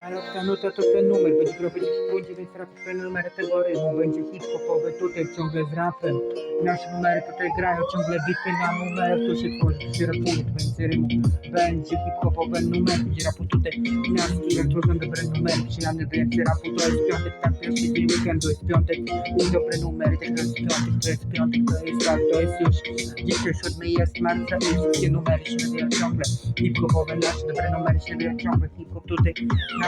Arabska nuta to ten numer, będzie prowadzić błędzie, więc rapy numery tego rymu, będzie hip-hopowy tutaj ciągle z rapem. Nasze numery tutaj grają, ciągle bity na numerach, to się tworzy, to się rapuje, to będzie rymu. Będzie hip-hopowe numery, będzie rapu tutaj miastki, jak tworzą dobre numery, przyjemne więcej rapu, to jest piątek, tak pierwszy dzień weekendu jest piątek i dobre numery, tak to jest piątek, to jest piątek, to jest tak, to jest już dzisiaj siódmy jest marca i wszystkie numery się nabijają ciągle. Hip-hopowe nasze dobre numery się nabijają ciągle, hip-hop tutaj na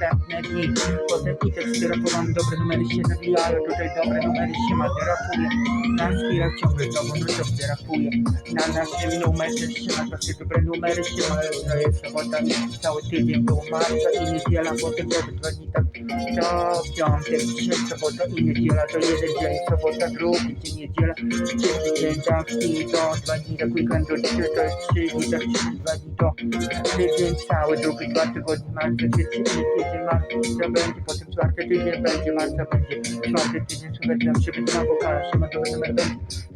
następne dni, potem i teksty rapowałem, dobre numery się nabijają, tutaj dobre numery się ma, gdy rapuję, na chwilę ciągle to gdy rapuję, na naszym numerze się ma, takie dobre numery się ma, to jest sobota, cały tydzień był marca i niedziela, potem to dwa dni tak, to piątek, dzisiaj sobota i niedziela, to jeden dzień, sobota, drugi dzień, niedziela, trzeci dzień, tak i to dwa dni, tak weekend, to trzy, to jest trzy dni, tak trzy, dwa dni, to tydzień cały, drugi, dwa tygodnie, marca, trzeci tydzień, Петіна, Чабенті, потім чварка, пітня, петіна, чабенті, шнорки, пітня, чубетям, чубетям, покажу, що ми доведемо.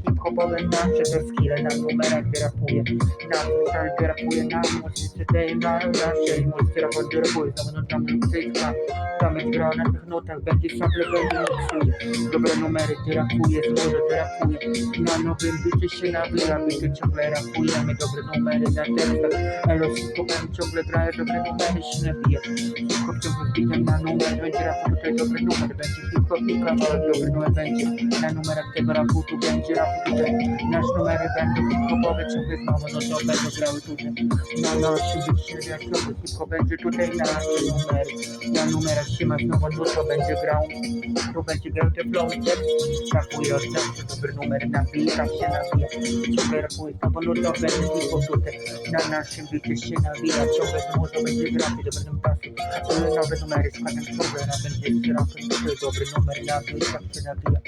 Na wokalach, się ma dobre numer, będzie hip-hopowe nasze, to skille na numerach, gdy rapuje, na freestyle, gdy rapuje, na muzyce tej, na naszej muzyce, raport, gdy rapuje, znowu na drum, muzyka, tam jest gra na tych notach, będzie sample, będzie miksuje, dobre numery, gdy rapuje, złożę, gdy rapuje, na nowym bycie się nawija, tu ciągle rapujemy, dobre numery na tekstach, elo, hip-hopem ciągle graje, dobre numery się nawija, hip-hop ciągle z bitem na numer, będzie rapu, tutaj dobry numer, będzie hip-hop i kawałek, dobry numer będzie, na numerach tego rapu, tu będzie rapu, tutaj, nasz numery będą hip-hopowe, ciągle znowu, no to będą grały tutaj, na naszym bycie, jak ciągle hip-hop będzie tutaj, nasze numery, na numerach się ma znowu, no to będzie grał, tu będzie grał te flow, tekst, rapuje od zawsze, dobry numer, nawija się nawija, ciągle rapuje, znowu, no to będzie hip-hop tutaj, na naszym bycie się nawija, ciągle znowu to będzie grafy, dobre numery, nowy numery z panem Krugera będzie inspiracją do dobry numer na miejscach czy na dnia.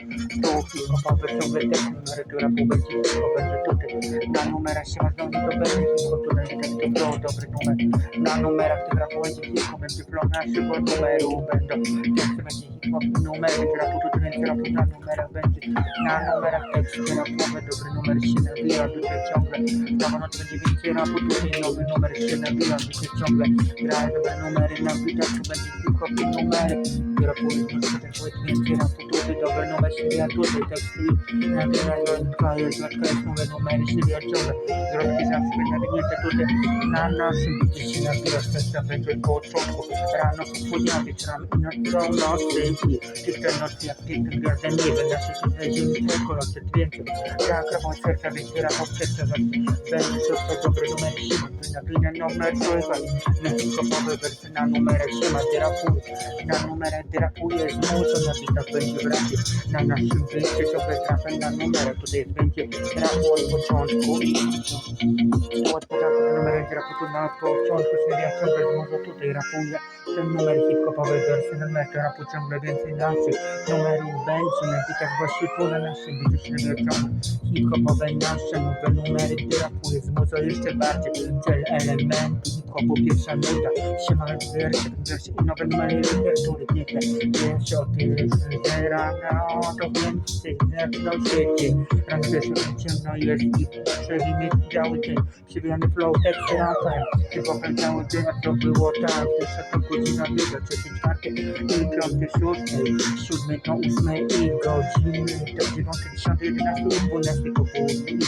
To film opawy ciągle te numery, która è będzie tylko będzie tutaj. Na numerach się masz dążyć do będzie tylko tutaj, ten to dobry numer. Na numerach która pół będzie tylko będzie plona, szybko numeru è Pierwszy będzie hip-hop numery, która pół tutaj będzie rapu na numerach będzie. Na numerach tekst, która pół dobry numer się nabija, tutaj ciągle. Na noc będzie è rapu, tutaj nowy numer się nabija, tutaj ciągle. Gra dobre numery na ambito alfabetico più numerico Era pulito sotto i suoi tutti tutti dove nove si riaggiunge i testi Naturale in caio, perché nuove numeri si riaggiunge Era chissà se vede niente tutte Nanna semplice si natura stessa peggio il cocciocco Erano confugnati tra una stenti Tutte notti a pitte verde neve Lascia su tre geni secolo se triente Cacra concerta vestira coccetta Bene sotto sopra numeri 5 Quindi alla fine non mi mezzo e vai Nessuno povero per tenere numere trzymać rachunek Na numerę drapuje zmuszą napisać będzie bracie Na naszym wyjściu to wytrafę na numerę Tutaj będzie drapu od numer będzie rapu tu na początku, ja ciągle może tutaj rapuje, ten numer hip-hopowej wersji, numer to rapu ciągle więcej naszych numerów będzie, na bitach właśnie tu na naszym bicie się nie ciągle hip-hopowe nasze nowe numery, gdy rapuje z mocą jeszcze bardziej, cel elementy hip-hopu, pierwsza nuta, siema wersje, wersje i nowe numery literatury, piękne, pierwsze o tym, że rana, to więcej, na świecie, rano też ciemno jest i przewimy cały dzień, przewijany flow, teksty rapem, cały dzień, jak to było tak, pierwsza to godzina biega, trzeci, czwarty i piąty, szósty, siódmy to ósmy i godziny, to dziewiąty, dziesiąty, jedenasty i dwunasty po południu,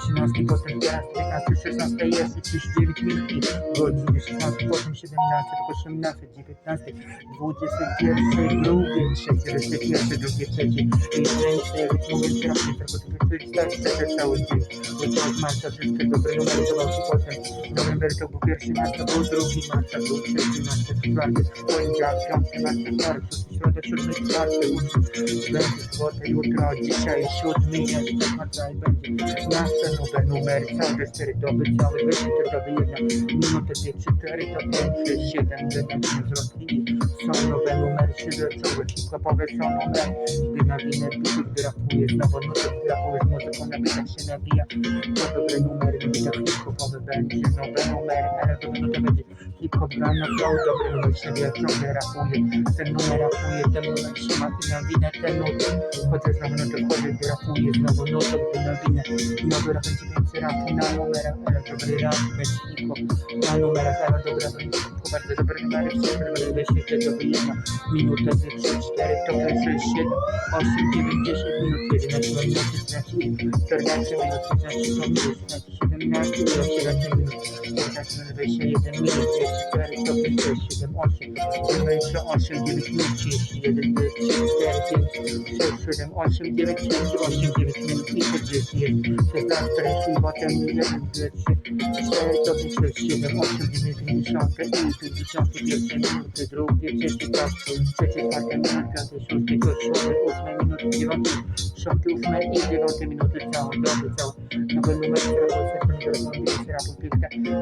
trzynasty, potem piętnasty, piętnasty, szesnasty, jest 39 minut i godziny, szesnasty, potem siedemnasty, osiemnasty, dziewiętnasty, dwudziesty, pierwszy, drugi, trzeci, wreszcie pierwszy, drugi, trzeci, i więcej, numer terapii, tylko to starszy, że cały dzień, bo to od marca wszystkie dobre numery, to właśnie potem, november to był pierwszy marca, był drugi marca, był trzeci marca, czwarty, poniedziałek, piąty marca, szósty, środa, siódmy, czwarty, ósmy, będzie sobota, jutro, dzisiaj, siódmy, jeszcze marca i będzie nasze nowe numery, całe cztery doby, cały wyższy, to doby jedna, minutę, dwie, cztery, to pięć, siedem, jeden, wzrost są nowe numery, numer siebie, ciągle hip-hopowe są numer Gdy nawinę gdy rapuje znowu nuty, gdy rapuje muzyką na bitach się nabija. To dobre numery, będzie nowe numery, ale to to będzie hip-hop gra na flow, dobry numer siebie, ciągle rapuje Ten numer rapuje, ten numer się ma i nawinę ten nuty Chodzę znowu no to wchodzę, gdy rapuje znowu nuty, gdy nawinę Nowy rap będzie więcej rapu na numerach, ale dobry rap będzie hip-hop. Na numerach, ale dobra będzie hip-hop, bardzo dobre numery, wszystko dobre wyświetlę, to by jedna minuta, 2, 3, 4, to 6, 7, 8, 9, 10 minut, 11 minut, 13 minut, 14 minut, 15 to minut, 16, 17 minut, yedim, nerede yaşadım, kaçını beş yedim, bir çeşitler, çok bir şey çeşitim, on çeşitim, böylece on çeşitim, bir çeşitim, bir çeşitim, çeşitim, on çeşitim, çeşitim, on çeşitim, bir çeşitim, çeşitim, çeşitim, vatan bilen, bir çeşitim, çok bir çeşitim, on çeşitim, bir şanka, iyi bir şanka, bir çeşitim, bir drog, bir çeşitim, çeşitim, vatan bilen, kardeşim, bir çeşitim, otuz minut, bir vakit, ShopClues माहिती जे नव्हते मी नव्हतं जाऊन जाऊन नगर number sir आपण click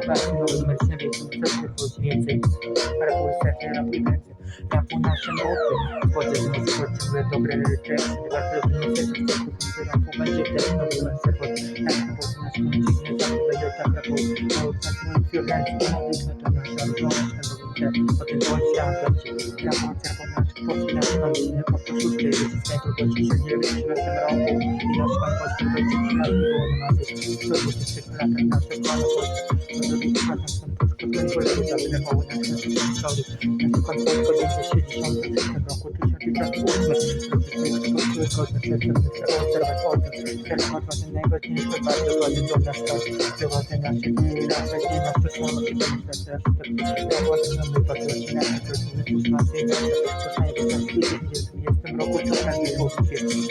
पाच November sir तुमचं पोचून यायचं मला पोचायचं आपली करायचं आपण नाशन होतं पोचायचं पोचून तोपर्यंत ट्रेन आपण म्हणजे ट्रेन नोव्हेंबर सर पोचून आपण म्हणजे टाकला पोहोचतो Snapchat, fucking WhatsApp, क्या WhatsApp on that, fucking Snapchat, ये पक्का सुन ले, इस टाइप का कुछ से ये रिलेशन से मेरा आपको, ये आज का बस तो बस इतना ही हो रहा है, तो कुछ से मेरा करना से कॉल हो, तो भी तो करना संतोष को तो बस हो जाते हैं पावन है, सॉरी, तो कंट्रोल कर दीजिए, शेयर कर दीजिए, तो कुछ से टिकट को Thank you. Nasz nasz historii, nasz pan polski, będzie 60 roku, 1908, obserwować odwrót, serwować ważne najważniejsze, bardzo ważne do nas to, prowadzę nasze dni, nawet nie nasz tożsamość, to jest nasze architektura, prowadzę nowy patrioci, rodziny, pusmaty, to najważniejsze, w 2020 roku,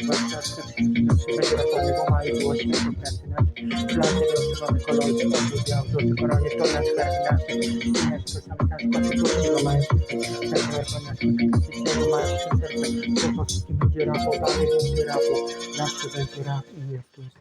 zwłaszcza wszystkim nasze będzie ratowane, bo mają było świetne pracy nasze, platy, wyostrzywamy kolory, odwrót, biał, złoty, koronie, to nasz karty, nasze, nasze, to same nasze konstytucje, bo mają nasze, nasze, konstytucje, bo mają serce, po wszystkim będzie rapowany, będzie rapu, zawsze będzie rap i jest tu.